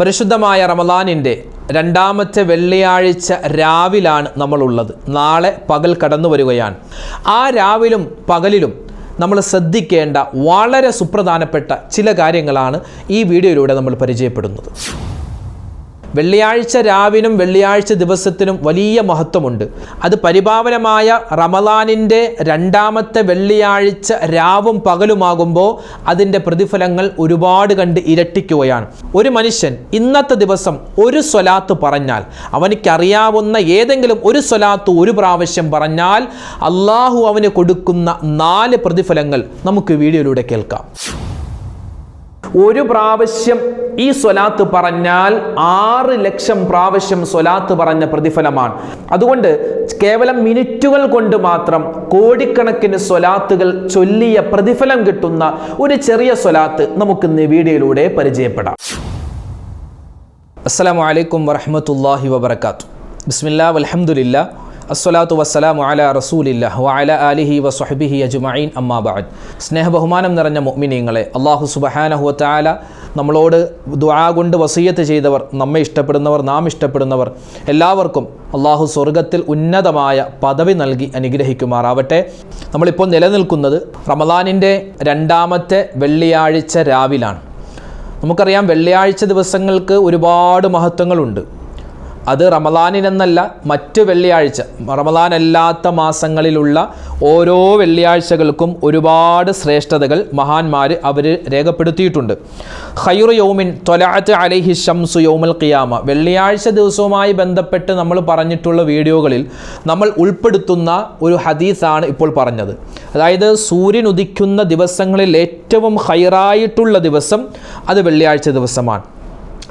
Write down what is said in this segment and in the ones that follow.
പരിശുദ്ധമായ റമദാനിന്റെ രണ്ടാമത്തെ വെള്ളിയാഴ്ച രാവിലാണ് നമ്മളുള്ളത്. നാളെ പകൽ കടന്നു വരികയാണ്. ആ രാവിലും പകലിലും നമ്മൾ ശ്രദ്ധിക്കേണ്ട വളരെ സുപ്രധാനപ്പെട്ട ചില കാര്യങ്ങളാണ് ഈ വീഡിയോയിലൂടെ നമ്മൾ പരിചയപ്പെടുന്നത്. വെള്ളിയാഴ്ച രാവിനും വെള്ളിയാഴ്ച ദിവസത്തിനും വലിയ മഹത്വമുണ്ട്. അത് പരിപാവനമായ റമദാനിന്റെ രണ്ടാമത്തെ വെള്ളിയാഴ്ച രാവും പകലുമാകുമ്പോൾ അതിന്റെ പ്രതിഫലങ്ങൾ ഒരുപാട് കണ്ട് ഇരട്ടിക്കുകയാണ്. ഒരു മനുഷ്യൻ ഇന്നത്തെ ദിവസം ഒരു സ്വലാത്ത് പറഞ്ഞാൽ അവനിക്കറിയാവുന്ന ഏതെങ്കിലും ഒരു സ്വലാത്ത് ഒരു പ്രാവശ്യം പറഞ്ഞാൽ അള്ളാഹു അവന് കൊടുക്കുന്ന നാല് പ്രതിഫലങ്ങൾ നമുക്ക് വീഡിയോയിലൂടെ കേൾക്കാം. ഒരു പ്രാവശ്യം ഈ സ്വലാത്ത് പറഞ്ഞാൽ ആറ് ലക്ഷം പ്രാവശ്യം സ്വലാത്ത് പറഞ്ഞ പ്രതിഫലമാണ്. അതുകൊണ്ട് കേവലം മിനിറ്റുകൾ കൊണ്ട് മാത്രം കോടിക്കണക്കിന് സ്വലാത്തുകൾ ചൊല്ലിയ പ്രതിഫലം കിട്ടുന്ന ഒരു ചെറിയ സ്വലാത്ത് നമുക്ക് ഇന്ന് വീഡിയോയിലൂടെ പരിചയപ്പെടാം. അസ്സലാമു അലൈക്കും വറഹമത്തല്ലാഹി വബർക്കാത്തു ബിസ്മില്ലാ വൽഹംദുലില്ലാ അസ്സലാത്തു വസ്സലാം അല റസൂലില്ല വഅല അലിഹി വസ്ഹബിഹി അജ്മഈൻ. അമ്മാ ബഅദ്. സ്നേഹ ബഹുമാനം നിറഞ്ഞ മുഅ്മിനീങ്ങളെ സുബ്ഹാനഹു വതആല നമ്മളോട് ദുആ കൊണ്ട് വസീയത്ത് ചെയ്തവർ നമ്മെ ഇഷ്ടപ്പെടുന്നവർ നാം ഇഷ്ടപ്പെടുന്നവർ എല്ലാവർക്കും അള്ളാഹു സ്വർഗത്തിൽ ഉന്നതമായ പദവി നൽകി അനുഗ്രഹിക്കുമാറാവട്ടെ. നമ്മളിപ്പോൾ നിലനിൽക്കുന്നത് റമദാനിന്റെ രണ്ടാമത്തെ വെള്ളിയാഴ്ച രാവിലാണ്. നമുക്കറിയാം വെള്ളിയാഴ്ച ദിവസങ്ങൾക്ക് ഒരുപാട് മഹത്വങ്ങളുണ്ട്. അത് റമദാനിനെന്നല്ല മറ്റ് വെള്ളിയാഴ്ച. റമദാൻ അല്ലാത്ത മാസങ്ങളിലുള്ള ഓരോ വെള്ളിയാഴ്ചകൾക്കും ഒരുപാട് ശ്രേഷ്ഠതകൾ മഹാന്മാർ അവർ രേഖപ്പെടുത്തിയിട്ടുണ്ട്. ഖൈറു യൗമിൻ തൊലാത്ത് അലൈഹി ഷംസു യൗമൽ ഖിയാമ. വെള്ളിയാഴ്ച ദിവസവുമായി ബന്ധപ്പെട്ട് നമ്മൾ പറഞ്ഞിട്ടുള്ള വീഡിയോകളിൽ നമ്മൾ ഉൾപ്പെടുത്തുന്ന ഒരു ഹദീസാണ് ഇപ്പോൾ പറഞ്ഞത്. അതായത് സൂര്യൻ ഉദിക്കുന്ന ദിവസങ്ങളിൽ ഏറ്റവും ഹൈറായിട്ടുള്ള ദിവസം അത് വെള്ളിയാഴ്ച ദിവസമാണ്.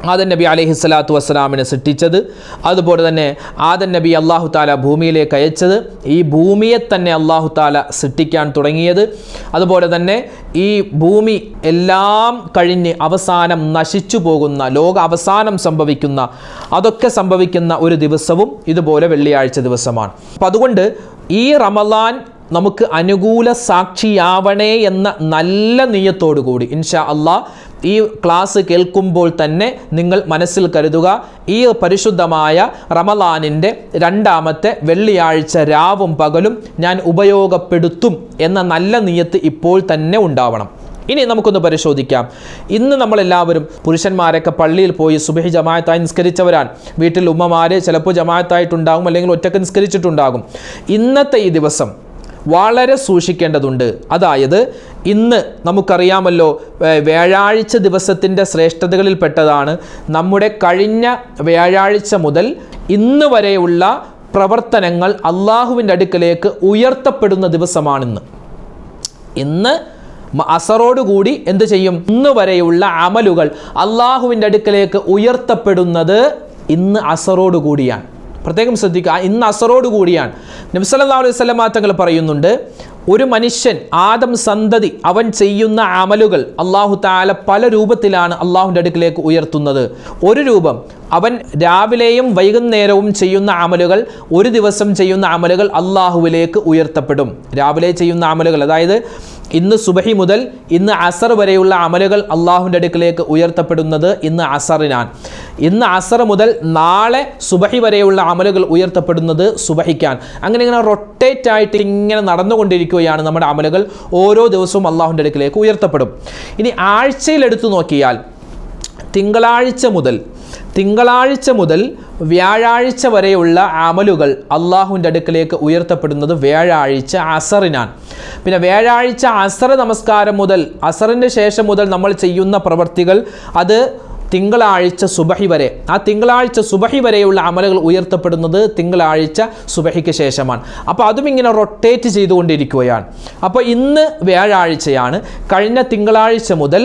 ആദൻ നബി അലൈഹി സ്വലാത്തു വസ്സലാമിനെ സൃഷ്ടിച്ചത്. അതുപോലെ തന്നെ ആദൻ നബി അള്ളാഹു താല ഭൂമിയിലേക്ക് അയച്ചത്. ഈ ഭൂമിയെ തന്നെ അള്ളാഹു താല സൃഷ്ടിക്കാൻ തുടങ്ങിയത്. അതുപോലെ തന്നെ ഈ ഭൂമി എല്ലാം കഴിഞ്ഞ് അവസാനം നശിച്ചു പോകുന്ന ലോക അവസാനം സംഭവിക്കുന്ന അതൊക്കെ സംഭവിക്കുന്ന ഒരു ദിവസവും ഇതുപോലെ വെള്ളിയാഴ്ച ദിവസമാണ്. അപ്പം അതുകൊണ്ട് ഈ റമലാൻ നമുക്ക് അനുകൂല സാക്ഷിയാവണേ എന്ന നല്ല നീയത്തോടു കൂടി ഇൻഷാ അള്ളാ ഈ ക്ലാസ് കേൾക്കുമ്പോൾ തന്നെ നിങ്ങൾ മനസ്സിൽ കരുതുക ഈ പരിശുദ്ധമായ റമലാനിന്റെ രണ്ടാമത്തെ വെള്ളിയാഴ്ച രാവും പകലും ഞാൻ ഉപയോഗപ്പെടുത്തും എന്ന നല്ല നീയത്ത് ഇപ്പോൾ തന്നെ ഉണ്ടാവണം. ഇനി നമുക്കൊന്ന് പരിശോധിക്കാം. ഇന്ന് നമ്മളെല്ലാവരും പുരുഷന്മാരൊക്കെ പള്ളിയിൽ പോയി സുബഹി ജമായത്തായി നിസ്കരിച്ചവരാണ്. വീട്ടിൽ ഉമ്മമാർ ചിലപ്പോൾ ജമായത്തായിട്ടുണ്ടാകും അല്ലെങ്കിൽ ഒറ്റയ്ക്ക് നിസ്കരിച്ചിട്ടുണ്ടാകും. ഇന്നത്തെ ഈ ദിവസം വളരെ സൂക്ഷിക്കേണ്ടതുണ്ട്. അതായത് ഇന്ന് നമുക്കറിയാമല്ലോ വ്യാഴാഴ്ച ദിവസത്തിന്റെ ശ്രേഷ്ഠതകളിൽപ്പെട്ടതാണ്. നമ്മുടെ കഴിഞ്ഞ വ്യാഴാഴ്ച മുതൽ ഇന്ന് വരെയുള്ള പ്രവർത്തനങ്ങൾ അള്ളാഹുവിന്റെ അടുക്കലേക്ക് ഉയർത്തപ്പെടുന്ന ദിവസമാണിന്ന്. ഇന്ന് അസറോടുകൂടി എന്ത് ചെയ്യും? ഇന്ന് വരെയുള്ള അമലുകൾ അള്ളാഹുവിന്റെ അടുക്കലേക്ക് ഉയർത്തപ്പെടുന്നത് ഇന്ന് അസറോടുകൂടിയാണ്. പ്രത്യേകം ശ്രദ്ധിക്കുക. ഇന്ന് അസറോട് കൂടിയാണ് നബ്സല്ലാ അലൈഹി സ്വലം തങ്ങൾ പറയുന്നുണ്ട് ഒരു മനുഷ്യൻ ആദം സന്തതി അവൻ ചെയ്യുന്ന അമലുകൾ അള്ളാഹു താല പല രൂപത്തിലാണ് അള്ളാഹുന്റെ അടുക്കിലേക്ക് ഉയർത്തുന്നത്. ഒരു രൂപം അവൻ രാവിലെയും വൈകുന്നേരവും ചെയ്യുന്ന അമലുകൾ ഒരു ദിവസം ചെയ്യുന്ന അമലുകൾ അള്ളാഹുവിലേക്ക് ഉയർത്തപ്പെടും. രാവിലെ ചെയ്യുന്ന അമലുകൾ അതായത് ഇന്ന് സുബഹി മുതൽ ഇന്ന് അസർ വരെയുള്ള അമലുകൾ അള്ളാഹുവിന്റെ അടുക്കിലേക്ക് ഉയർത്തപ്പെടുന്നത് ഇന്ന് അസറിനാണ്. ഇന്ന് അസർ മുതൽ നാളെ സുബഹി വരെയുള്ള അമലുകൾ ഉയർത്തപ്പെടുന്നത് സുബഹിക്കാൻ അങ്ങനെ ഇങ്ങനെ റൊട്ടേറ്റ് ആയിട്ട് ഇങ്ങനെ നടന്നുകൊണ്ടിരിക്കുകയാണ് നമ്മുടെ അമലുകൾ ഓരോ ദിവസവും അള്ളാഹുന്റെ അടുക്കിലേക്ക് ഉയർത്തപ്പെടും. ഇനി ആഴ്ചയിൽ എടുത്തു നോക്കിയാൽ തിങ്കളാഴ്ച മുതൽ തിങ്കളാഴ്ച മുതൽ വ്യാഴാഴ്ച വരെയുള്ള അമലുകൾ അള്ളാഹുവിന്റെ അടുക്കലേക്ക് ഉയർത്തപ്പെടുന്നത് വ്യാഴാഴ്ച അസറിനാണ്. പിന്നെ വ്യാഴാഴ്ച അസർ നമസ്കാരം മുതൽ അസറിന് ശേഷം മുതൽ നമ്മൾ ചെയ്യുന്ന പ്രവർത്തികൾ അത് തിങ്കളാഴ്ച സുബഹി വരെ. ആ തിങ്കളാഴ്ച സുബഹി വരെയുള്ള അമലുകൾ ഉയർത്തപ്പെടുന്നത് തിങ്കളാഴ്ച സുബഹിക്ക് ശേഷമാണ്. അപ്പോൾ അതും ഇങ്ങനെ റൊട്ടേറ്റ് ചെയ്തുകൊണ്ടിരിക്കുകയാണ്. അപ്പോൾ ഇന്ന് വ്യാഴാഴ്ചയാണ്. കഴിഞ്ഞ തിങ്കളാഴ്ച മുതൽ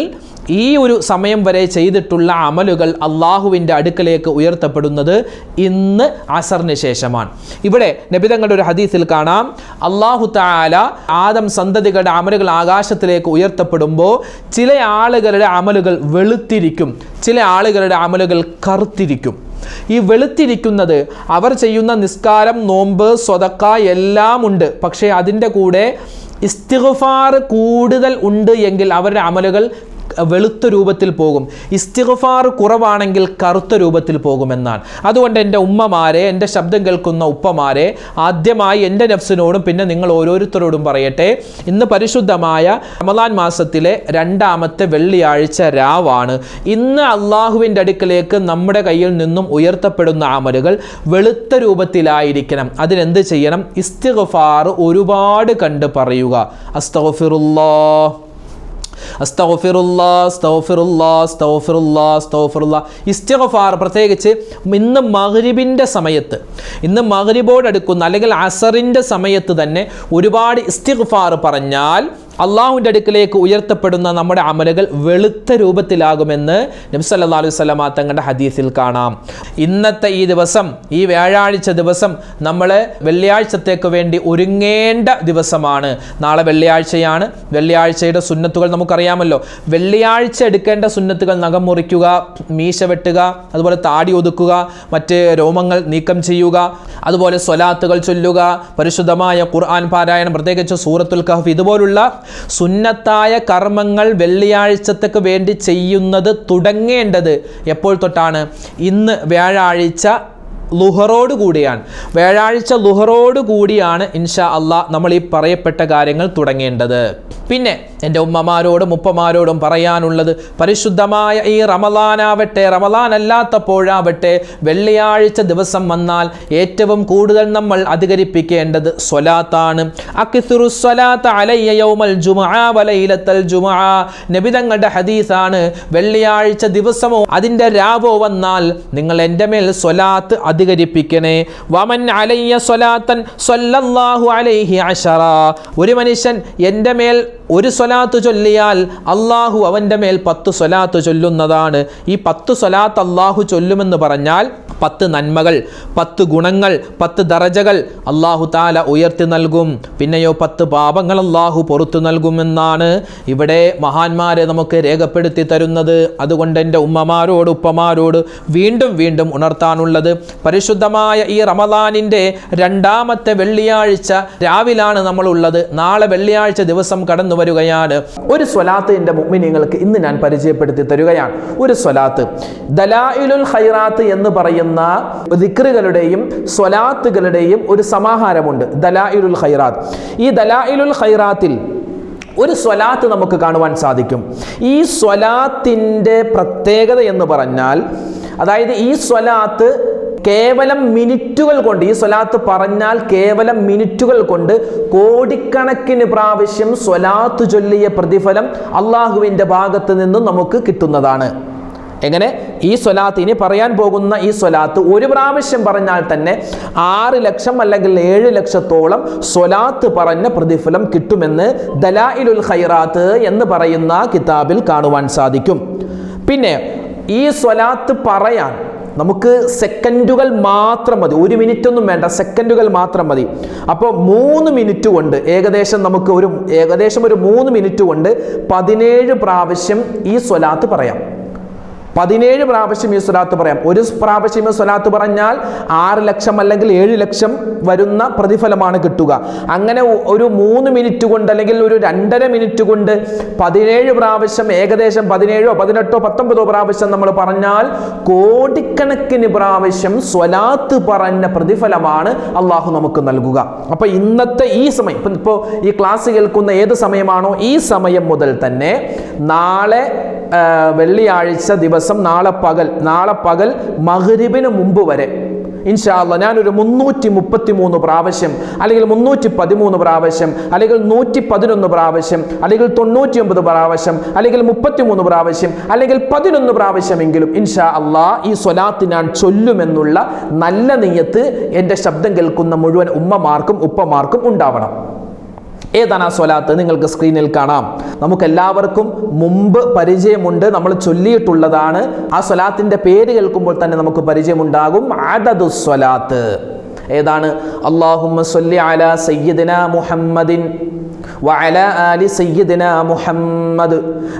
ഈ ഒരു സമയം വരെ ചെയ്തിട്ടുള്ള അമലുകൾ അള്ളാഹുവിന്റെ അടുക്കലേക്ക് ഉയർത്തപ്പെടുന്നത് ഇന്ന് അസറിന് ശേഷമാണ്. ഇവിടെ നബിതങ്ങളുടെ ഒരു ഹദീസിൽ കാണാം. അള്ളാഹു താല ആദം സന്തതികളുടെ അമലുകൾ ആകാശത്തിലേക്ക് ഉയർത്തപ്പെടുമ്പോൾ ചില ആളുകളുടെ അമലുകൾ വെളുത്തിരിക്കും. ചില ആളുകളുടെ അമലുകൾ കറുത്തിരിക്കും. ഈ വെളുത്തിരിക്കുന്നത് അവർ ചെയ്യുന്ന നിസ്കാരം നോമ്പ് സ്വതക്ക എല്ലാം ഉണ്ട്. പക്ഷേ അതിന്റെ കൂടെ ഇസ്തിഗ്ഫാർ കൂടുതൽ ഉണ്ട് എങ്കിൽ അവരുടെ അമലുകൾ വെളുത്ത രൂപത്തിൽ പോകും. ഇസ്തിഗ്ഫാർ കുറവാണെങ്കിൽ കറുത്ത രൂപത്തിൽ പോകുമെന്നാണ്. അതുകൊണ്ട് എന്റെ ഉമ്മമാരെ എന്റെ ശബ്ദം കേൾക്കുന്ന ഉപ്പമാരെ ആദ്യമായി എന്റെ നഫ്സിനോടും പിന്നെ നിങ്ങൾ ഓരോരുത്തരോടും പറയട്ടെ. ഇന്ന് പരിശുദ്ധമായ റമദാൻ മാസത്തിലെ രണ്ടാമത്തെ വെള്ളിയാഴ്ച രാവാണ്. ഇന്ന് അള്ളാഹുവിന്റെ അടുക്കലേക്ക് നമ്മുടെ കയ്യിൽ നിന്നും ഉയർത്തപ്പെടുന്ന അമലുകൾ വെളുത്ത രൂപത്തിലായിരിക്കണം. അതിനെന്ത് ചെയ്യണം? ഇസ്തിഗ്ഫാർ ഒരുപാട് കണ്ട് പറയുക. അസ്തഗ്ഫിറുല്ലാ ഇസ്തിഗ്ഫാർ പ്രത്യേകിച്ച് ഇന്ന് മഹരിബിന്റെ സമയത്ത് ഇന്ന് മഹരിബോടടുക്കുന്ന അല്ലെങ്കിൽ അസറിന്റെ സമയത്ത് തന്നെ ഒരുപാട് ഇസ്തിഗ്ഫാർ പറഞ്ഞാൽ അള്ളാഹുവിന്റെ അടുക്കിലേക്ക് ഉയർത്തപ്പെടുന്ന നമ്മുടെ അമലുകൾ വെളുത്ത രൂപത്തിലാകുമെന്ന് നബ്സല്ലാ അലൈഹി തങ്ങളുടെ ഹദീസിൽ കാണാം. ഇന്നത്തെ ഈ ദിവസം ഈ വ്യാഴാഴ്ച ദിവസം നമ്മൾ വെള്ളിയാഴ്ചത്തേക്ക് വേണ്ടി ഒരുങ്ങേണ്ട ദിവസമാണ്. നാളെ വെള്ളിയാഴ്ചയാണ്. വെള്ളിയാഴ്ചയുടെ സുന്നത്തുകൾ നമുക്കറിയാമല്ലോ. വെള്ളിയാഴ്ച എടുക്കേണ്ട സുന്നത്തുകൾ നഖം മുറിക്കുക മീശ വെട്ടുക അതുപോലെ താടി ഒതുക്കുക മറ്റ് രോമങ്ങൾ നീക്കം ചെയ്യുക അതുപോലെ സ്വലാത്തുകൾ ചൊല്ലുക പരിശുദ്ധമായ ഖുർആൻ പാരായണം പ്രത്യേകിച്ച് സൂറത്തുൽ കഹഫ് ഇതുപോലുള്ള സുന്നത്തായ കർമ്മങ്ങൾ വെള്ളിയാഴ്ചത്തേക്ക് വേണ്ടി ചെയ്യുന്നത് തുടങ്ങേണ്ടത് എപ്പോൾ തൊട്ടാണ്? ഇന്ന് വ്യാഴാഴ്ച ലുഹറോട് കൂടിയാണ്. വ്യാഴാഴ്ച ലുഹറോട് കൂടിയാണ് ഇൻഷാ അള്ളാഹ് നമ്മൾ ഈ പറയപ്പെട്ട കാര്യങ്ങൾ തുടങ്ങേണ്ടത്. പിന്നെ എന്റെ ഉമ്മമാരോടും ഉപ്പമാരോടും പറയാനുള്ളത് പരിശുദ്ധമായ ഈ റമലാനാവട്ടെ റമലാൻ അല്ലാത്തപ്പോഴാവട്ടെ വെള്ളിയാഴ്ച ദിവസം വന്നാൽ ഏറ്റവും കൂടുതൽ നമ്മൾ അധികരിപ്പിക്കേണ്ടത് സ്വലാത്താണ്. നബിതങ്ങളുടെ ഹദീസാണ് വെള്ളിയാഴ്ച ദിവസമോ അതിന്റെ രാവോ വന്നാൽ നിങ്ങൾ എന്റെ മേൽ സ്വലാത്ത് അധികരിപ്പിക്കണേ. വമൻ അലയ്യ സ്വലാത്തൻ സ്വല്ലല്ലാഹു അലൈഹി അഷറ. ഒരു മനുഷ്യൻ എന്റെ മേൽ ഒരു സ്വലാത്ത് ചൊല്ലിയാൽ അള്ളാഹു അവന്റെ മേൽ പത്ത് സ്വലാത്ത് ചൊല്ലുന്നതാണ്. ഈ പത്ത് സ്വലാത്ത് അള്ളാഹു ചൊല്ലുമെന്ന് പറഞ്ഞാൽ പത്ത് നന്മകൾ പത്ത് ഗുണങ്ങൾ പത്ത് ദറജകൾ അള്ളാഹു താല ഉയർത്തി നൽകും. പിന്നെയോ പത്ത് പാപങ്ങൾ അള്ളാഹു പുറത്തു നൽകുമെന്നാണ് ഇവിടെ മഹാന്മാരെ നമുക്ക് രേഖപ്പെടുത്തി തരുന്നത്. അതുകൊണ്ട് എന്റെ ഉമ്മമാരോട് ഉപ്പമാരോട് വീണ്ടും വീണ്ടും ഉണർത്താനുള്ളത്. പരിശുദ്ധമായ ഈ റമദാനിന്റെ രണ്ടാമത്തെ വെള്ളിയാഴ്ച രാവിലാണ് നമ്മളുള്ളത്. നാളെ വെള്ളിയാഴ്ച ദിവസം കടന്നു വരികയാണ് ഒരു സ്വലാത്ത് എന്റെ മുഗ്മിനിങ്ങൾക്ക് ഇന്ന് ഞാൻ പരിചയപ്പെടുത്തി തരികയാണ്. ഒരു സ്വലാത്ത്. ദലായിലുൽ ഹൈറാത്ത് എന്ന് പറയുന്ന ദിക്റുകളുടെയും സ്വലാത്തുകളുടെയും ഒരു സമാഹാരമുണ്ട്. ദലായിലുൽ ഹൈറാത്ത് ഈ ദലായിലുൽ ഹൈറാത്തിൽ ഒരു സ്വലാത്ത് നമുക്ക് കാണുവാൻ സാധിക്കും. ഈ സ്വലാത്തിന്റെ പ്രത്യേകത എന്ന് പറഞ്ഞാൽ അതായത് ഈ സ്വലാത്ത് കേവലം മിനിറ്റുകൾ കൊണ്ട് ഈ സ്വലാത്ത് പറഞ്ഞാൽ കേവലം മിനിറ്റുകൾ കൊണ്ട് കോടിക്കണക്കിന് പ്രാവശ്യം സ്വലാത്ത് ചൊല്ലിയ പ്രതിഫലം അള്ളാഹുവിന്റെ ഭാഗത്ത് നിന്നും നമുക്ക് കിട്ടുന്നതാണ്. എങ്ങനെ? ഈ സ്വലാത്ത് ഇനി പറയാൻ പോകുന്ന ഈ സ്വലാത്ത് ഒരു പ്രാവശ്യം പറഞ്ഞാൽ തന്നെ ആറ് ലക്ഷം അല്ലെങ്കിൽ ഏഴ് ലക്ഷത്തോളം സ്വലാത്ത് പറഞ്ഞ പ്രതിഫലം കിട്ടുമെന്ന് ദലായിലുൽ ഖൈറാത്ത് എന്ന് പറയുന്ന കിതാബിൽ കാണുവാൻ സാധിക്കും. പിന്നെ ഈ സ്വലാത്ത് പറയാൻ നമുക്ക് സെക്കൻഡുകൾ മാത്രം മതി. ഒരു മിനിറ്റ് ഒന്നും വേണ്ട. സെക്കൻഡുകൾ മാത്രം മതി. അപ്പോൾ മൂന്ന് മിനിറ്റ് കൊണ്ട് ഏകദേശം നമുക്ക് ഒരു ഏകദേശം ഒരു മൂന്ന് മിനിറ്റ് കൊണ്ട് പതിനേഴ് പ്രാവശ്യം ഈ സ്വലാത്ത് പറയാം. പതിനേഴ് പ്രാവശ്യം ഈ സ്വലാത്ത് പറയാം. ഒരു പ്രാവശ്യം ഈ സ്വലാത്ത് പറഞ്ഞാൽ ആറ് ലക്ഷം അല്ലെങ്കിൽ ഏഴ് ലക്ഷം വരുന്ന പ്രതിഫലമാണ് കിട്ടുക. അങ്ങനെ ഒരു മൂന്ന് മിനിറ്റ് കൊണ്ട് അല്ലെങ്കിൽ ഒരു രണ്ടര മിനിറ്റ് കൊണ്ട് പതിനേഴ് പ്രാവശ്യം ഏകദേശം പതിനേഴോ പതിനെട്ടോ പത്തൊമ്പതോ പ്രാവശ്യം നമ്മൾ പറഞ്ഞാൽ കോടിക്കണക്കിന് പ്രാവശ്യം സ്വലാത്ത് പറഞ്ഞ പ്രതിഫലമാണ് അള്ളാഹു നമുക്ക് നൽകുക. അപ്പൊ ഇന്നത്തെ ഈ സമയം ഇപ്പം ഇപ്പോൾ ഈ ക്ലാസ് കേൾക്കുന്ന ഏത് സമയമാണോ ഈ സമയം മുതൽ തന്നെ നാളെ വെള്ളിയാഴ്ച ദിവസം നാളെ പകൽ നാളെ പകൽ മഹരിബിന് മുമ്പ് വരെ. ഇൻഷാല്ല ഞാനൊരു മുന്നൂറ്റി മുപ്പത്തി മൂന്ന് പ്രാവശ്യം അല്ലെങ്കിൽ മുന്നൂറ്റി പതിമൂന്ന് പ്രാവശ്യം അല്ലെങ്കിൽ നൂറ്റി പതിനൊന്ന് പ്രാവശ്യം അല്ലെങ്കിൽ തൊണ്ണൂറ്റി ഒമ്പത് പ്രാവശ്യം അല്ലെങ്കിൽ മുപ്പത്തി മൂന്ന് പ്രാവശ്യം അല്ലെങ്കിൽ പതിനൊന്ന് പ്രാവശ്യമെങ്കിലും ഇൻഷാ അള്ളാ ഈ സ്വലാത്ത് ഞാൻ ചൊല്ലുമെന്നുള്ള നല്ല നെയ്യത്ത് എന്റെ ശബ്ദം കേൾക്കുന്ന മുഴുവൻ ഉമ്മമാർക്കും ഉപ്പമാർക്കും ഉണ്ടാവണം. ഏതാണ് ആ സ്വലാത്ത് നിങ്ങൾക്ക് സ്ക്രീനിൽ കാണാം നമുക്ക് എല്ലാവർക്കും മുമ്പ് പരിചയമുണ്ട് നമ്മൾ ചൊല്ലിയിട്ടുള്ളതാണ് ആ സ്വലാത്തിന്റെ പേര് കേൾക്കുമ്പോൾ തന്നെ നമുക്ക് പരിചയമുണ്ടാകും അദദു സ്വലാത്ത് ഏതാണ് അള്ളാഹുമ്മ സ്വല്ലി അല സയ്യിദിന മുഹമ്മദിൻ وعلى آل سيدنا محمد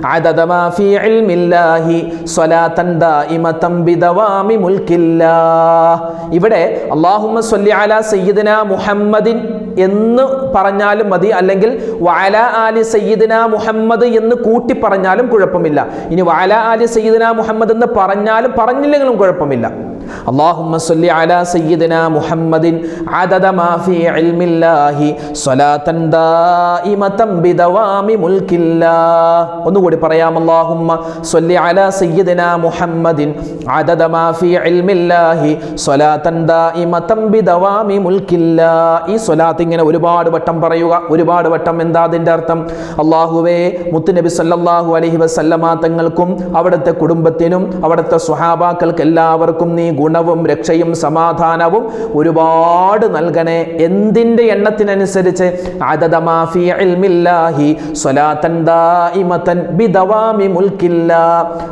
عدد ما في علم الله صلاة دائمة بدوام ملك الله ഇവിടെ അള്ളാഹുമ്മ സ്വല്ലി അല സയ്യിദിന മുഹമ്മദിൻ എന്ന് പറഞ്ഞാലും മതി. അല്ലെങ്കിൽ വാല ആലി സയ്യിദിന മുഹമ്മദ് എന്ന് കൂട്ടി പറഞ്ഞാലും കുഴപ്പമില്ല. ഇനി വാല ആലി സയ്യിദിന മുഹമ്മദ് എന്ന് പറഞ്ഞാലും പറഞ്ഞില്ലെങ്കിലും കുഴപ്പമില്ല. اللهم صل على سيدنا محمد عدد ما في علم الله صلاة دائمة بدوام ملك الله ഒന്നുകൂടി പറയാം اللهم صل على سيدنا محمد عدد ما في علم الله صلاة دائمة بدوام ملك الله ഈ സ്വലാത്ത് ഇങ്ങനെ ഒരുപാട് വട്ടം പറയുക ഒരുപാട് വട്ടം എന്താ അതിൻ്റെ അർത്ഥം അള്ളാഹുവേ മുത്തുനബി സല്ലല്ലാഹു അലൈഹി വസല്ലമ തങ്ങൾക്കും അവിടുത്തെ കുടുംബത്തിനും അവിടുത്തെ സ്വഹാബാക്കൾക്ക് എല്ലാവർക്കും നീ ഗുണവും രക്ഷയും സമാധാനവും ഒരുപാട് നൽകണേ. എന്തിന്റെ എണ്ണത്തിനനുസരിച്ച്?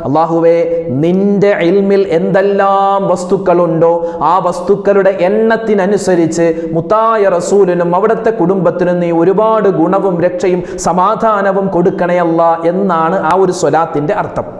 അള്ളാഹുവേ നിന്റെ ഇൽമിൽ എന്തെല്ലാം വസ്തുക്കളുണ്ടോ ആ വസ്തുക്കളുടെ എണ്ണത്തിനനുസരിച്ച് മുത്തായ റസൂലിനും അവിടുത്തെ കുടുംബത്തിനും നീ ഒരുപാട് ഗുണവും രക്ഷയും സമാധാനവും കൊടുക്കണേ അല്ല എന്നാണ് ആ ഒരു സ്വലാത്തിന്റെ അർത്ഥം.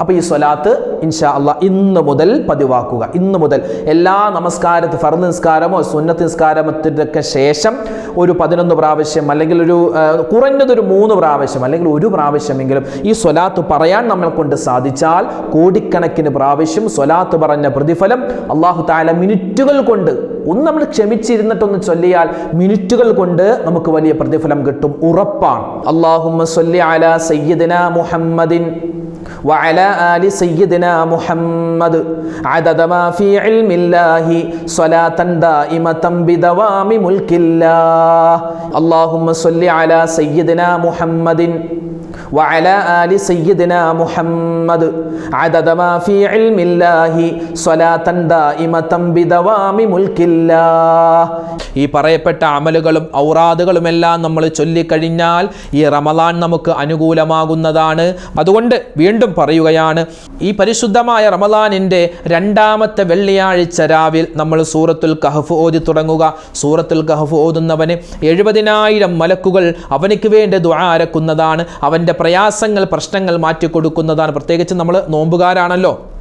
അപ്പോൾ ഈ സ്വലാത്ത് ഇൻഷാ അള്ളാഹ് ഇന്ന് മുതൽ പതിവാക്കുക. ഇന്ന് മുതൽ എല്ലാ നമസ്കാരത്തിൽ ഫർദ് നിസ്കാരമോ സുന്നത്ത് നിസ്കാരത്തിന്റെയൊക്കെ ശേഷം ഒരു പതിനൊന്ന് പ്രാവശ്യം അല്ലെങ്കിൽ ഒരു കുറഞ്ഞതൊരു മൂന്ന് പ്രാവശ്യം അല്ലെങ്കിൽ ഒരു പ്രാവശ്യമെങ്കിലും ഈ സ്വലാത്ത് പറയാൻ നമ്മളെ കൊണ്ട് സാധിച്ചാൽ കോടിക്കണക്കിന് പ്രാവശ്യം സ്വലാത്ത് പറഞ്ഞ പ്രതിഫലം അള്ളാഹു താല മിനിറ്റുകൾ കൊണ്ട് ഒന്ന് നമ്മൾ ക്ഷമിച്ചിരുന്നിട്ടൊന്ന് ചൊല്ലിയാൽ മിനിറ്റുകൾ കൊണ്ട് നമുക്ക് വലിയ പ്രതിഫലം കിട്ടും. ഉറപ്പാണ്. അള്ളാഹുമ്മ സല്ലി മുഹമ്മദിൻ وعلى آل سيدنا محمد عدد ما في علم الله صلاة دائمة بدوام ملك الله اللهم صل على سيدنا محمد وعلى آل سيدنا محمد عدد ما في علم الله صلاة دائمة بدوام ملك الله ഈ പറയപ്പെട്ട അമലുകളും ഔറാദുകളുമെല്ലാം നമ്മൾ ചൊല്ലിക്കഴിഞ്ഞാൽ ഈ റമദാൻ നമുക്ക് അനുകൂലമാകുന്നതാണ് അതുകൊണ്ട് വീണ്ടും പറയുകയാണ്. ഈ പരിശുദ്ധമായ റമദാനിന്റെ രണ്ടാമത്തെ വെള്ളിയാഴ്ച രാവിൽ നമ്മൾ സൂറത്തുൽ കഹഫ് ഓതി തുടങ്ങുക. സൂറത്തുൽ കഹഫ് ഓതുന്നവന് എഴുപതിനായിരം മലക്കുകൾ അവനിക്ക് വേണ്ടി ദ്വാരക്കുന്നതാണ് അവന്റെ പ്രയാസങ്ങൾ പ്രശ്നങ്ങൾ മാറ്റിക്കൊടുക്കുന്നതാണ്. പ്രത്യേകിച്ച് നമ്മൾ നോമ്പുകാരാണല്ലോ.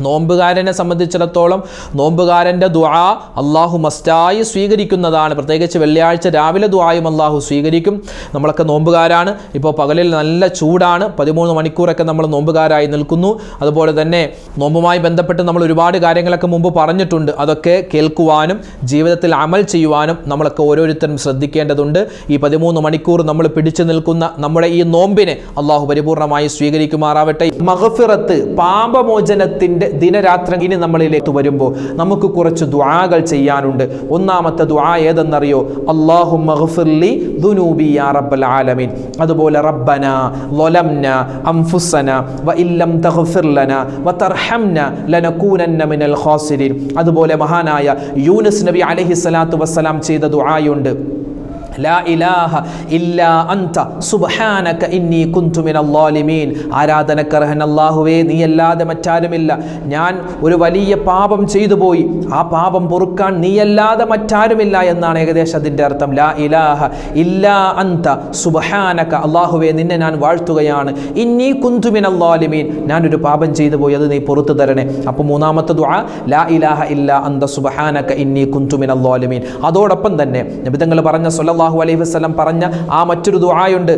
നോമ്പുകാരനെ സംബന്ധിച്ചിടത്തോളം നോമ്പുകാരന്റെ ദുആ അള്ളാഹു മസ്റ്റായി സ്വീകരിക്കുന്നതാണ്. പ്രത്യേകിച്ച് വെള്ളിയാഴ്ച രാവിലെ ദുആയും അള്ളാഹു സ്വീകരിക്കും. നമ്മളൊക്കെ നോമ്പുകാരാണ്. ഇപ്പോൾ പകലിൽ നല്ല ചൂടാണ്. പതിമൂന്ന് മണിക്കൂറൊക്കെ നമ്മൾ നോമ്പുകാരായി നിൽക്കുന്നു. അതുപോലെ തന്നെ നോമ്പുമായി ബന്ധപ്പെട്ട് നമ്മൾ ഒരുപാട് കാര്യങ്ങളൊക്കെ മുമ്പ് പറഞ്ഞിട്ടുണ്ട്. അതൊക്കെ കേൾക്കുവാനും ജീവിതത്തിൽ അമൽ ചെയ്യുവാനും നമ്മളൊക്കെ ഓരോരുത്തരും ശ്രദ്ധിക്കേണ്ടതുണ്ട്. ഈ പതിമൂന്ന് മണിക്കൂർ നമ്മൾ പിടിച്ചു നിൽക്കുന്ന നമ്മുടെ ഈ നോമ്പിനെ അള്ളാഹു പരിപൂർണമായി സ്വീകരിക്കുമാറാവട്ടെ. മഹഫിറത്ത് പാപമോചനത്തിന്റെ ദിനരാത്രി ഇനി നമ്മളിലേക്ക് വരുമ്പോൾ നമുക്ക് കുറച്ച് ദുആകൾ ചെയ്യാനുണ്ട്. ഒന്നാമത്തെ ദുആ ഏതെന്നറിയോ? അള്ളാഹു മഹഫിർലി ദുനൂബി യാ റബ്ബൽ ആലമീൻ. അതുപോലെ റബ്ബന ലൊലംന അംഫുസന വ ഇല്ലം തഹ്ഫിർലന വ തർഹംന ലനകൂനന്ന മിനൽ ഖാസിരീൻ. അതുപോലെ മഹാനായ യൂനസ് നബി അലഹി സ്വലാത്തു വസ്സലാം ചെയ്ത ദുആയുണ്ട്. ലാ ഇലാഹ സുബ്ഹാനക ഇന്നി കുന്തു മിനൽ ളാലിമീൻ അല്ലാഹുവേ നീയല്ലാതെ മറ്റാരുമില്ല. ഞാൻ ഒരു വലിയ പാപം ചെയ്തു പോയി. ആ പാപം പൊറുക്കാൻ നീയല്ലാതെ മറ്റാരുമില്ല എന്നാണ് ഏകദേശം അതിന്റെ അർത്ഥം. ലാ ഇലാഹ ഇല്ലാ അന്ത സുബ്ഹാനക അല്ലാഹുവേ നിന്നെ ഞാൻ വാഴ്ത്തുകയാണ്. ഇന്നി കുന്തുമിൻ അള്ളാലിമീൻ ളാലിമീൻ ഞാനൊരു പാപം ചെയ്തു പോയി അത് നീ പുറത്തു തരണേ. അപ്പോൾ മൂന്നാമത്തെ ദുആ ലാ ഇലാഹ ഇല്ലാ അന്ത സുബ്ഹാനക ഇന്നി കുന്തുമിൻ അള്ളാലിമീൻ ളാലിമീൻ അതോടൊപ്പം തന്നെ നബിതങ്ങൾ പറഞ്ഞ സല്ലല്ലാഹു അലൈഹി വസ്ലം പറഞ്ഞ ആ മറ്റൊരു ദുആയുണ്ട്.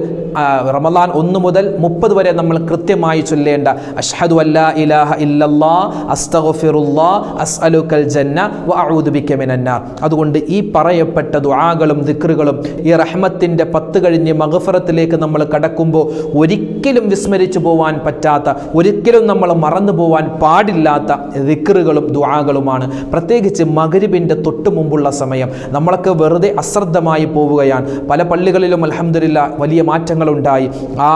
റമദാൻ ഒന്ന് മുതൽ മുപ്പത് വരെ നമ്മൾ കൃത്യമായി ചൊല്ലേണ്ട. അഷ്ഹദു അല്ലാ ഇലാഹ ഇല്ലല്ലാ അസ്തഗ്ഫിറുല്ലാ അസ്അലുക്കൽ ജന്ന വ അഊദു ബിക മിനന്നാർ. അതുകൊണ്ട് ഈ പറയപ്പെട്ട ദുആകളും ദിക്റുകളും ഈ റഹ്മത്തിന്റെ പത്ത് കഴിഞ്ഞ് മഗ്ഫിറത്തിലേക്ക് നമ്മൾ കടക്കുമ്പോൾ ഒരിക്കലും വിസ്മരിച്ചു പോവാൻ പറ്റാത്ത ഒരിക്കലും നമ്മൾ മറന്നു പോവാൻ പാടില്ലാത്ത ദിക്റുകളും ദുആകളുമാണ്. പ്രത്യേകിച്ച് മകരിബിന്റെ തൊട്ട് മുമ്പുള്ള സമയം. നമ്മളൊക്കെ വെറുതെ അശ്രദ്ധമായി പോവുകയാണ് പല പള്ളികളിലും അൽഹംദുലില്ല വലിയ മാറ്റങ്ങളുണ്ടായി. ആ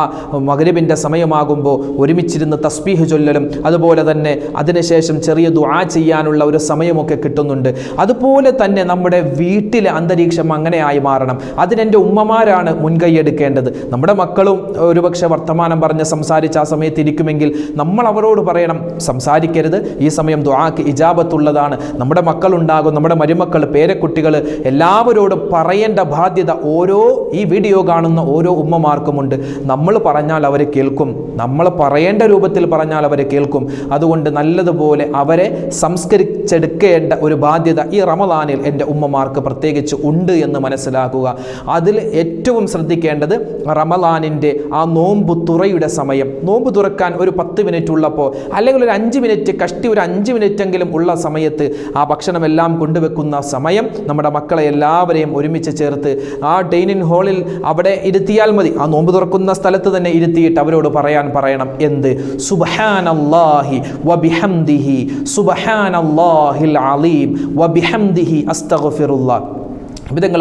മകരബിന്റെ സമയമാകുമ്പോൾ ഒരുമിച്ചിരുന്ന് തസ്ബീഹ് ചൊല്ലലും അതുപോലെ തന്നെ അതിനുശേഷം ചെറിയ ദുആ ചെയ്യാനുള്ള ഒരു സമയമൊക്കെ കിട്ടുന്നുണ്ട്. അതുപോലെ തന്നെ നമ്മുടെ വീട്ടിലെ അന്തരീക്ഷം അങ്ങനെയായി മാറണം. അതിനെന്റെ ഉമ്മമാരാണ് മുൻകൈ എടുക്കേണ്ടത്. നമ്മുടെ മക്കളും ഒരുപക്ഷെ വർത്തമാനം പറഞ്ഞ് സംസാരിച്ച് ആ സമയത്ത് ഇരിക്കുമെങ്കിൽ നമ്മൾ അവരോട് പറയണം സംസാരിക്കരുത്. ഈ സമയം ദുആക്ക് ഇജാബത്തുള്ളതാണ്. നമ്മുടെ മക്കളുണ്ടാകും നമ്മുടെ മരുമക്കൾ പേരക്കുട്ടികൾ എല്ലാവരോടും പറയേണ്ട ഭാഷ ബാധ്യത ഓരോ ഈ വീഡിയോ കാണുന്ന ഓരോ ഉമ്മമാർക്കുമുണ്ട്. നമ്മൾ പറഞ്ഞാൽ അവർ കേൾക്കും. നമ്മൾ പറയേണ്ട രൂപത്തിൽ പറഞ്ഞാൽ അവർ കേൾക്കും. അതുകൊണ്ട് നല്ലതുപോലെ അവരെ സംസ്കരിച്ചെടുക്കേണ്ട ഒരു ബാധ്യത ഈ റമദാനിൽ എന്റെ ഉമ്മമാർക്ക് പ്രത്യേകിച്ച് ഉണ്ട് എന്ന് മനസ്സിലാക്കുക. അതിൽ ഏറ്റവും ശ്രദ്ധിക്കേണ്ടത് റമദാനിന്റെ ആ നോമ്പ് തുറയുടെ സമയം. നോമ്പ് തുറക്കാൻ ഒരു പത്ത് മിനിറ്റ് ഉള്ളപ്പോൾ അല്ലെങ്കിൽ ഒരു അഞ്ച് മിനിറ്റ് കഷ്ടി ഒരു അഞ്ച് മിനിറ്റെങ്കിലും ഉള്ള സമയത്ത് ആ ഭക്ഷണമെല്ലാം കൊണ്ടുവെക്കുന്ന സമയം നമ്മുടെ മക്കളെ എല്ലാവരെയും ഒരുമിച്ച് ചേർത്ത് ആ ഡെയിനിൻ ഹോളിൽ അവിടെ ഇരുത്തിയാൽ മതി. ആ നോമ്പ് തുറക്കുന്ന സ്ഥലത്ത് തന്നെ ഇരുത്തിയിട്ട് അവരോട് പറയാൻ പറയണം. എന്ത്? സുബഹാനല്ലാഹി വബിഹംദിഹി സുബഹാനല്ലാഹിൽ അലീം വബിഹംദിഹി അസ്തഗ്ഫിറുല്ലാഹ്.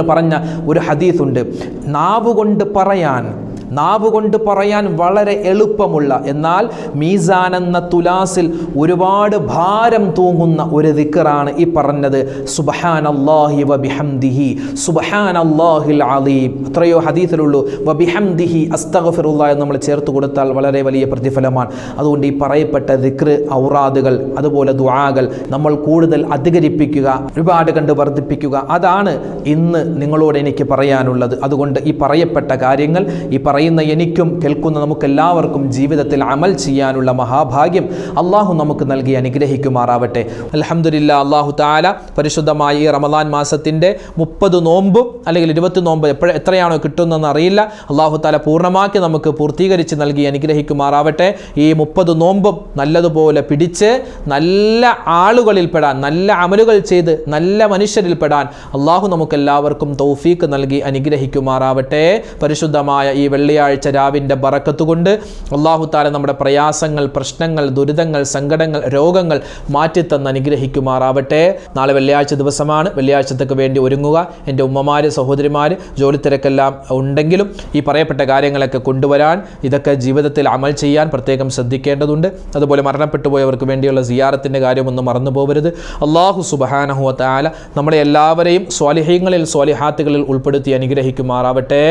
പറഞ്ഞ ഒരു ഹദീസുണ്ട്. നാവ് കൊണ്ട് പറയാൻ നാവ് കൊണ്ട് പറയാൻ വളരെ എളുപ്പമുള്ള എന്നാൽ മീസാൻ എന്ന തുലാസിൽ ഒരുപാട് ഭാരം തൂങ്ങുന്ന ഒരു ദിക്കറാണ് ഈ പറഞ്ഞത് സുബഹാൻ അള്ളാഹി വബിഹംദിഹി സുബഹാൻ അള്ളാഹിൽ അലീം. അത്രയോ ഹദീസിലുള്ളൂ വബിഹംദിഹി അസ്തഗഫിറുള്ള എന്ന് നമ്മൾ ചേർത്ത് കൊടുത്താൽ വളരെ വലിയ പ്രതിഫലമാണ്. അതുകൊണ്ട് ഈ പറയപ്പെട്ട ദിക്ർ ഔറാദുകൾ അതുപോലെ ദുആകൾ നമ്മൾ കൂടുതൽ അധികരിപ്പിക്കുക ഒരുപാട് കണ്ട് വർദ്ധിപ്പിക്കുക. അതാണ് ഇന്ന് നിങ്ങളോട് എനിക്ക് പറയാനുള്ളത്. അതുകൊണ്ട് ഈ പറയപ്പെട്ട കാര്യങ്ങൾ ഈ പറയുന്ന എനിക്കും കേൾക്കുന്ന നമുക്കെല്ലാവർക്കും ജീവിതത്തിൽ അമൽ ചെയ്യാനുള്ള മഹാഭാഗ്യം അള്ളാഹു നമുക്ക് നൽകി അനുഗ്രഹിക്കുമാറാവട്ടെ. അലഹമുല്ല അള്ളാഹു താല പരിശുദ്ധമായ ഈ റമദാൻ മാസത്തിന്റെ മുപ്പത് നോമ്പും അല്ലെങ്കിൽ ഇരുപത്തി നോമ്പ് എപ്പോഴും എത്രയാണോ കിട്ടുന്നതെന്ന് അറിയില്ല. അള്ളാഹു താല പൂർണമാക്കി നമുക്ക് പൂർത്തീകരിച്ച് നൽകി അനുഗ്രഹിക്കുമാറാവട്ടെ. ഈ മുപ്പത് നോമ്പും നല്ലതുപോലെ പിടിച്ച് നല്ല ആളുകളിൽ പെടാൻ നല്ല അമലുകൾ ചെയ്ത് നല്ല മനുഷ്യരിൽ പെടാൻ അള്ളാഹു നമുക്കെല്ലാവർക്കും തൗഫീക്ക് നൽകി അനുഗ്രഹിക്കുമാറാവട്ടെ. പരിശുദ്ധമായ ഈ വെള്ളിയാഴ്ച രാവിന്റെ ബറക്കത്തുകൊണ്ട് അള്ളാഹു താല നമ്മുടെ പ്രയാസങ്ങൾ പ്രശ്നങ്ങൾ ദുരിതങ്ങൾ സങ്കടങ്ങൾ രോഗങ്ങൾ മാറ്റിത്തന്ന് അനുഗ്രഹിക്കുമാറാവട്ടെ. നാളെ വെള്ളിയാഴ്ച ദിവസമാണ്. വെള്ളിയാഴ്ചത്തേക്ക് വേണ്ടി ഒരുങ്ങുക. എന്റെ ഉമ്മമാർ സഹോദരിമാർ ജോലി തിരക്കെല്ലാം ഉണ്ടെങ്കിലും ഈ പറയപ്പെട്ട കാര്യങ്ങളൊക്കെ കൊണ്ടുവരാൻ ഇതൊക്കെ ജീവിതത്തിൽ അമൽ ചെയ്യാൻ പ്രത്യേകം ശ്രദ്ധിക്കേണ്ടതുണ്ട്. അതുപോലെ മരണപ്പെട്ടു പോയവർക്ക് വേണ്ടിയുള്ള സിയാറത്തിന്റെ കാര്യമൊന്നും മറന്നു പോകരുത് അള്ളാഹു സുബഹാനഹുവ നമ്മളെ എല്ലാവരെയും സ്വാലിഹ്യങ്ങളിൽ സ്വാലിഹാത്തുകളിൽ ഉൾപ്പെടുത്തി അനുഗ്രഹിക്കുമാറാവട്ടെ.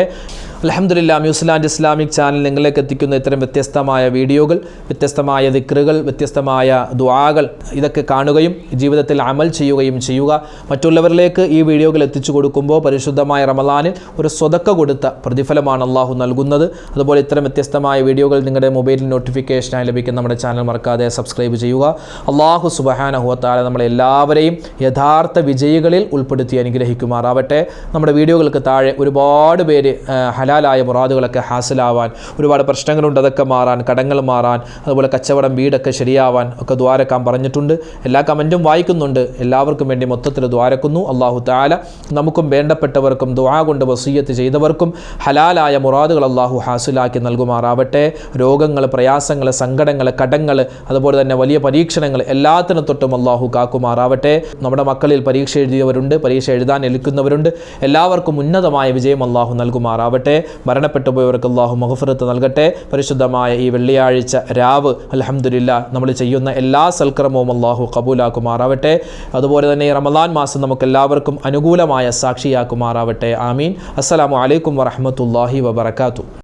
അലഹമുല്ല ന്യൂസിലാൻഡ് ഇസ്ലാമിക് ചാനൽ നിങ്ങളിലേക്ക് എത്തിക്കുന്ന ഇത്തരം വ്യത്യസ്തമായ വീഡിയോകൾ വ്യത്യസ്തമായ ദിക്റുകൾ വ്യത്യസ്തമായ ദ്വാകൾ ഇതൊക്കെ കാണുകയും ജീവിതത്തിൽ അമൽ ചെയ്യുകയും ചെയ്യുക. മറ്റുള്ളവരിലേക്ക് ഈ വീഡിയോകൾ എത്തിച്ചു കൊടുക്കുമ്പോൾ പരിശുദ്ധമായ റമലാനിൽ ഒരു സ്വതക്ക കൊടുത്ത പ്രതിഫലമാണ് അള്ളാഹു നൽകുന്നത്. അതുപോലെ ഇത്തരം വ്യത്യസ്തമായ വീഡിയോകൾ നിങ്ങളുടെ മൊബൈലിൽ നോട്ടിഫിക്കേഷനായി ലഭിക്കുന്ന നമ്മുടെ ചാനൽ മറക്കാതെ സബ്സ്ക്രൈബ് ചെയ്യുക. അള്ളാഹു സുബഹാനഹുവത്താല നമ്മളെല്ലാവരെയും യഥാർത്ഥ വിജയികളിൽ ഉൾപ്പെടുത്തി അനുഗ്രഹിക്കുമാറാവട്ടെ. നമ്മുടെ വീഡിയോകൾക്ക് താഴെ ഒരുപാട് പേര് ഹലാലായ മുറാദുകളൊക്കെ ഹാസിലാവാൻ ഒരുപാട് പ്രശ്നങ്ങളുണ്ട്. അതൊക്കെ മാറാൻ കടങ്ങൾ മാറാൻ അതുപോലെ കച്ചവടം വീടൊക്കെ ശരിയാവാൻ ഒക്കെ ദ്വാരക്കാൻ പറഞ്ഞിട്ടുണ്ട്. എല്ലാ കമന്റും വായിക്കുന്നുണ്ട്. എല്ലാവർക്കും വേണ്ടി മൊത്തത്തിൽ ദ്വാരക്കുന്നു. അള്ളാഹു താല നമുക്കും വേണ്ടപ്പെട്ടവർക്കും ദ്വാ കൊണ്ട് വസീയത്ത് ചെയ്തവർക്കും ഹലാലായ മുറാദുകൾ അള്ളാഹു ഹാസിലാക്കി നൽകുമാറാവട്ടെ. രോഗങ്ങൾ പ്രയാസങ്ങൾ സങ്കടങ്ങൾ കടങ്ങൾ അതുപോലെ തന്നെ വലിയ പരീക്ഷണങ്ങൾ എല്ലാത്തിനും തൊട്ടും അള്ളാഹു കാക്കുമാറാവട്ടെ. നമ്മുടെ മക്കളിൽ പരീക്ഷ എഴുതിയവരുണ്ട് പരീക്ഷ എഴുതാൻ എൽക്കുന്നവരുണ്ട് എല്ലാവർക്കും ഉന്നതമായ വിജയം അള്ളാഹു നൽകുമാറാവട്ടെ. മരണപ്പെട്ടു പോയവർക്ക് അള്ളാഹു മഹഫറത്ത് നൽകട്ടെ. പരിശുദ്ധമായ ഈ വെള്ളിയാഴ്ച രാവ് അലഹമുല്ല നമ്മൾ ചെയ്യുന്ന എല്ലാ സൽക്രമവും അള്ളാഹു കബൂലാക്കുമാറാവട്ടെ. അതുപോലെ തന്നെ റമദാൻ മാസം നമുക്ക് എല്ലാവർക്കും അനുകൂലമായ സാക്ഷിയാക്കുമാറാവട്ടെ. ആമീൻ. അസ്സലാമു അലൈക്കും വറഹമത്തല്ലാഹി വബർക്കാത്തു